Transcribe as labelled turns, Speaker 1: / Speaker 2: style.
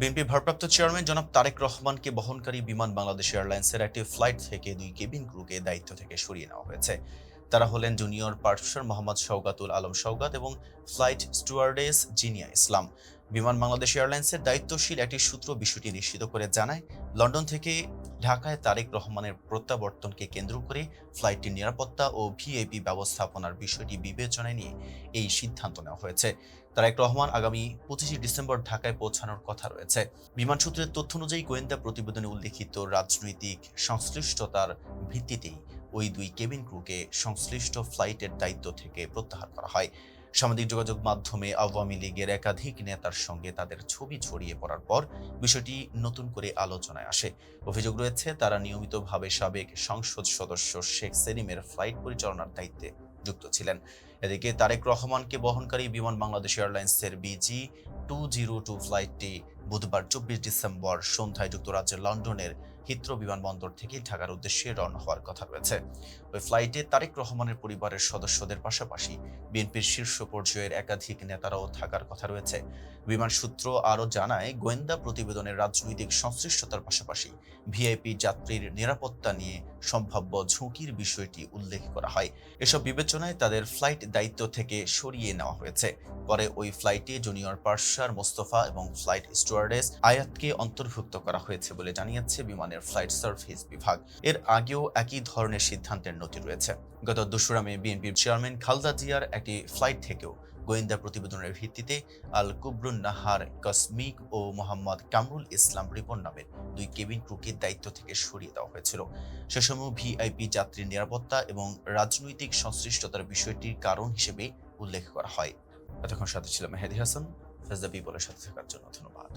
Speaker 1: BNP ভারপ্রাপ্ত chairman জনাব তারেক রহমানকে বহনকারী বিমান বাংলাদেশ এয়ারলাইন্সের একটি ফ্লাইট থেকে দুই কেবিন ক্রুকে দায়িত্ব থেকে সরিয়ে নেওয়া হয়েছে। তারা হলেন জুনিয়র পার্সার মোহাম্মদ শওকাতুল আলম শওকাত এবং ফ্লাইট স্টুয়ার্ডেস জিনিয়া ইসলাম। বিমান বাংলাদেশ এয়ারলাইন্সের দায়িত্বশীল একটি সূত্র বিষয়টি নিশ্চিত করে জানায় লন্ডন থেকে ঢাকায় তারেক রহমানের প্রত্যাবর্তনকে কেন্দ্র করে ফ্লাইটটির নিরাপত্তা ও ভিআইপি ব্যবস্থাপনার বিষয়টি বিবেচনায় নিয়ে এই সিদ্ধান্ত নেওয়া হয়েছে। তারেক রহমান আগামী পঁচিশে ডিসেম্বর ঢাকায় পৌঁছানোর কথা রয়েছে। বিমান সূত্রের তথ্য অনুযায়ী গোয়েন্দা প্রতিবেদনে উল্লেখিত রাজনৈতিক সংশ্লিষ্টতার ভিত্তিতেই ওই দুই কেবিন ক্রুকে সংশ্লিষ্ট ফ্লাইটের দায়িত্ব থেকে প্রত্যাহার করা হয়। সামাজিক যোগাযোগ মাধ্যমে আওয়ামী লীগের একাধিক নেতার সঙ্গে তাদের ছবি ছড়িয়ে পড়ার পর বিষয়টি নতুন করে আলোচনায় আসে। অভিযোগ রয়েছে, তারা নিয়মিতভাবে সাবেক সংসদ সদস্য শেখ সেলিমের ফ্লাইট পরিচালনার দায়িত্বে যুক্ত ছিলেন। এদিকে তারেক রহমানকে বহনকারী বিমান বাংলাদেশ এয়ারলাইন্সের বিজি টু জিরো টু ফ্লাইটটি বুধবার চব্বিশ ডিসেম্বর সন্ধ্যায় যুক্তরাজ্যের লন্ডনের হিথ্রো বিমানবন্দর থেকে ঢাকার উদ্দেশ্যে রওনা হওয়ার কথা রয়েছে। ওই ফ্লাইটে তারেক রহমানের পরিবারের সদস্যদের পাশাপাশি বিএনপির শীর্ষ পর্যায়ের একাধিক নেতারাও থাকার কথা রয়েছে। বিমান সূত্র আরও জানায়, গোয়েন্দা প্রতিবেদনের রাজনৈতিক সংশ্লিষ্টতার পাশাপাশি ভিআইপি যাত্রীর নিরাপত্তা নিয়ে সম্ভাব্য ঝুঁকির বিষয়টি উল্লেখ করা হয়। এসব বিবেচনায় তাদের ফ্লাইট দায়িত্ব থেকে সরিয়ে নেওয়া হয়েছে। পরে ওই ফ্লাইটে জুনিয়র পার্সার মোস্তফা এবং ফ্লাইট স্টুয়ার্ডেস আয়াতকে অন্তর্ভুক্ত করা হয়েছে বলে জানিয়েছে বিমানের ফ্লাইট সার্ভিস বিভাগ। এর আগেও একই ধরনের সিদ্ধান্তের নথি রয়েছে। গত দোসরা মে বিএনপির চেয়ারম্যান খালদা জিয়ার একটি ফ্লাইট থেকেও গোয়েন্দা প্রতিবেদনের ভিত্তিতে আল কুবরুন নাহার, কসমিক ও মোহাম্মদ কামরুল ইসলাম রিপন নামের দুই কেবিন ক্রুকে দায়িত্ব থেকে সরিয়ে দেওয়া হয়েছিল। সে সময় ভিআইপি যাত্রীর নিরাপত্তা এবং রাজনৈতিক সংশ্লিষ্টতার বিষয়টির কারণ হিসেবে উল্লেখ করা হয়। এতক্ষণ সাথে ছিল মেহেদি হাসান। ফেজদা পিপলের সাথে থাকার জন্য ধন্যবাদ।